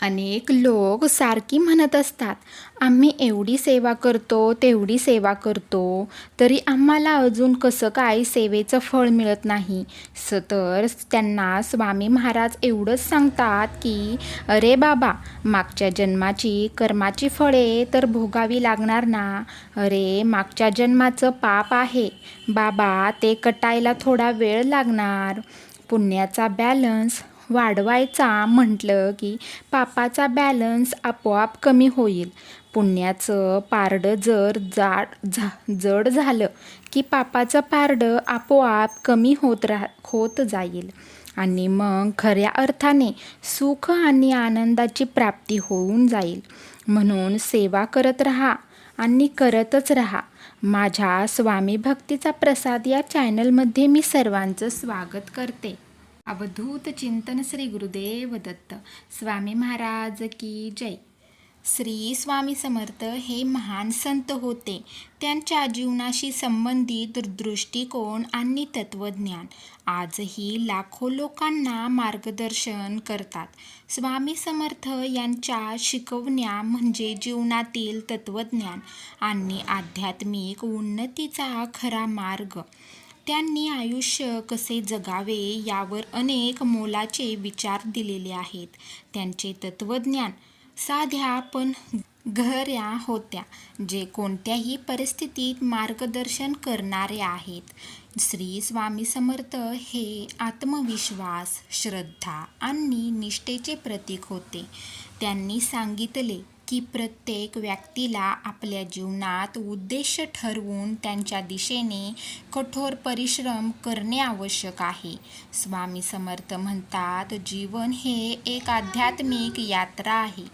अनेक लोक सारखी म्हणत असतात आम्ही एवढी सेवा करतो तेवढी सेवा करतो तरी आम्हाला अजून कसं काय सेवेचं फळ मिळत नाही? स तर त्यांना स्वामी महाराज एवढंच सांगतात की अरे बाबा मागच्या जन्माची कर्माची फळे तर भोगावी लागणार ना? अरे मागच्या जन्माचं पाप आहे. बाबा ते कटायला थोडा वेळ लागणार. पुण्याचा बॅलन्स वाढवायचा म्हटलं की पापाचा बॅलन्स आपोआप कमी होईल. पुण्याचं पारडं जर जाड झा जड झालं की पापाचं पारडं आपोआप कमी होत राह होत जाईल. आणि मग खऱ्या अर्थाने सुख आणि आनंदाची प्राप्ती होऊन जाईल. म्हणून सेवा करत राहा आणि करतच राहा. माझ्या स्वामी भक्तीचा प्रसाद या चॅनलमध्ये मी सर्वांचं स्वागत करते. अवधूत चिंतन श्री गुरुदेव दत्त. स्वामी महाराज की जय. श्री स्वामी समर्थ हे महान संत होते. त्यांच्या जीवनाशी संबंधित दृष्टिकोन आणि तत्त्वज्ञान आजही लाखो लोकांना मार्गदर्शन करतात. स्वामी समर्थ यांच्या शिकवण्या म्हणजे जीवनातील तत्त्वज्ञान आणि आध्यात्मिक उन्नतीचा खरा मार्ग. त्यांनी आयुष्य कसे जगावे यावर अनेक मोलाचे विचार दिलेले आहेत. त्यांचे तत्त्वज्ञान साध्या पण घऱ्या होत्या जे कोणत्याही परिस्थितीत मार्गदर्शन करणारे आहेत. श्री स्वामी समर्थ हे आत्मविश्वास श्रद्धा आणि निष्ठेचे प्रतीक होते. त्यांनी सांगितले की प्रत्येक व्यक्तीला आपल्या जीवनात उद्देश ठरवून त्यांच्या दिशेने कठोर परिश्रम करणे आवश्यक आहे. स्वामी समर्थ म्हणतात जीवन हे एक आध्यात्मिक यात्रा आहे.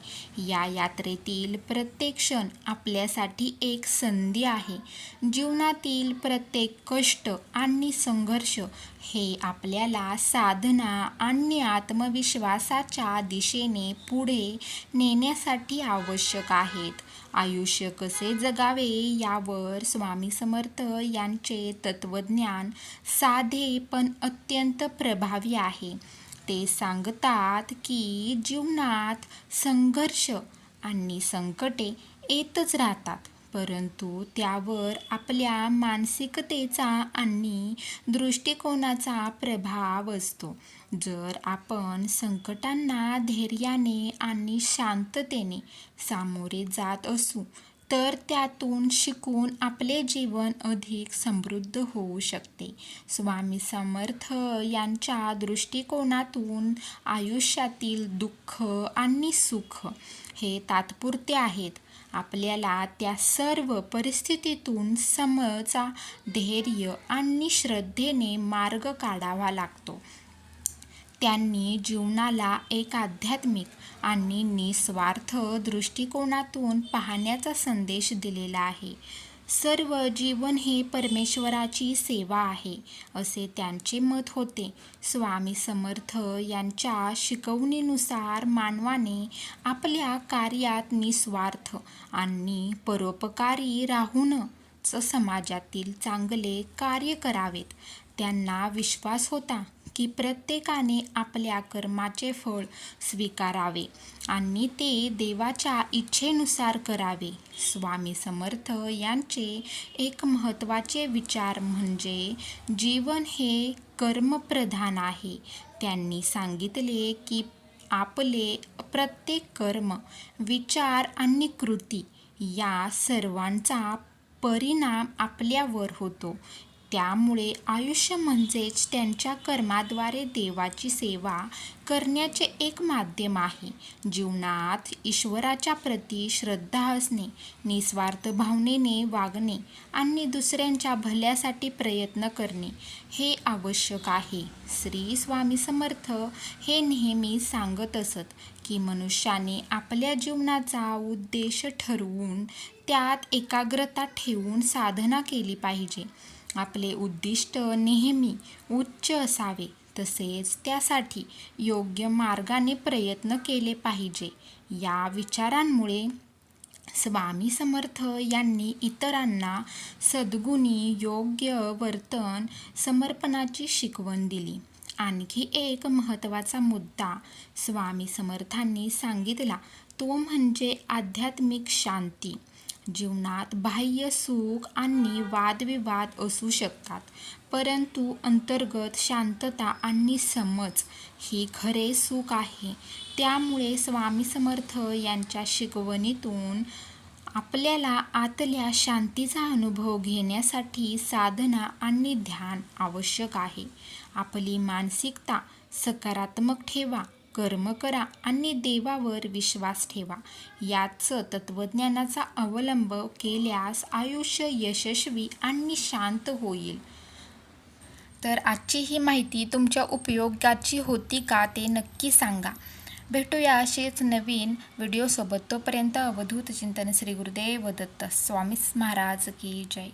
या यात्रेतील प्रत्येक क्षण आपल्यासाठी एक संधी आहे. जीवनातील प्रत्येक कष्ट आणि संघर्ष हे आपल्याला साधना आणि आत्मविश्वासाच्या दिशेने पुढे नेण्यासाठी आवश्यक आहेत. आयुष्य कसे जगावे यावर स्वामी समर्थ यांचे तत्त्वज्ञान साधे पण अत्यंत प्रभावी आहे. ते सांगतात की जीवनात संघर्ष आणि संकटे येतच राहतात. परंतु त्यावर आपल्या मानसिकतेचा आणि दृष्टिकोनाचा प्रभाव असतो. जर आपण संकटांना धैर्याने आणि शांततेने सामोरे जात असू तर त्यातून शिकून आपले जीवन अधिक समृद्ध होऊ शकते. स्वामी समर्थ यांच्या दृष्टिकोनातून आयुष्यातील दुःख आणि सुख हे तात्पुरते आहेत. आपल्याला त्या सर्व परिस्थितीतून समचा धैर्य आणि श्रद्धेने मार्ग काढावा लागतो. त्यांनी जीवनाला एक आध्यात्मिक आणि निस्वार्थ दृष्टिकोनातून पाहण्याचा संदेश दिलेला आहे. सर्व जीवन हे परमेश्वराची सेवा आहे असे त्यांचे मत होते. स्वामी समर्थ यांच्या शिकवणीनुसार मानवाने आपल्या कार्यात निस्वार्थ आणि परोपकारी राहूनच समाजातील चांगले कार्य करावेत. त्यांना विश्वास होता. की प्रत्येकाने आपल्या कर्माचे फळ स्वीकारावे आणि ते देवाच्या इच्छेनुसार करावे. स्वामी समर्थ यांचे एक महत्त्वाचे विचार म्हणजे जीवन हे कर्मप्रधान आहे. त्यांनी सांगितले की आपले प्रत्येक कर्म विचार आणि कृती या सर्वांचा परिणाम आपल्यावर होतो. त्यामुळे आयुष्य म्हणजेच त्यांच्या कर्माद्वारे देवाची सेवा करण्याचे एक माध्यम आहे. जीवनात ईश्वराच्या प्रती श्रद्धा असणे निस्वार्थ भावनेने वागणे आणि दुसऱ्यांच्या भल्यासाठी प्रयत्न करणे हे आवश्यक आहे. श्री स्वामी समर्थ हे नेहमी सांगत असत की मनुष्याने आपल्या जीवनाचा उद्देश ठरवून त्यात एकाग्रता ठेवून साधना केली पाहिजे. आपले उद्दिष्ट नेहमी उच्च असावे तसेच त्यासाठी योग्य मार्गाने प्रयत्न केले पाहिजे. या विचारांमुळे स्वामी समर्थ यांनी इतरांना सद्गुणी योग्य वर्तन समर्पणाची शिकवण दिली. आणखी एक महत्त्वाचा मुद्दा स्वामी समर्थांनी सांगितला तो म्हणजे आध्यात्मिक शांती. जीवनात बाह्य सुख आणि वादविवाद असू शकतात. परंतु अंतर्गत शांतता आणि समज ही खरे सुख आहे. त्यामुळे स्वामी समर्थ यांच्या शिकवणीतून आपल्याला आतल्या शांतीचा अनुभव घेण्यासाठी साधना आणि ध्यान आवश्यक आहे. आपली मानसिकता सकारात्मक ठेवा. कर्म करा आणि देवावर विश्वास ठेवा. याच तत्त्वज्ञानाचा अवलंब केल्यास आयुष्य यशस्वी आणि शांत होईल. तर आजची ही माहिती तुमच्या उपयोगाची होती का ते नक्की सांगा. भेटूया असेच नवीन व्हिडिओसोबत. तोपर्यंत अवधूत चिंतन श्री गुरुदेव दत्त स्वामी महाराज की जय.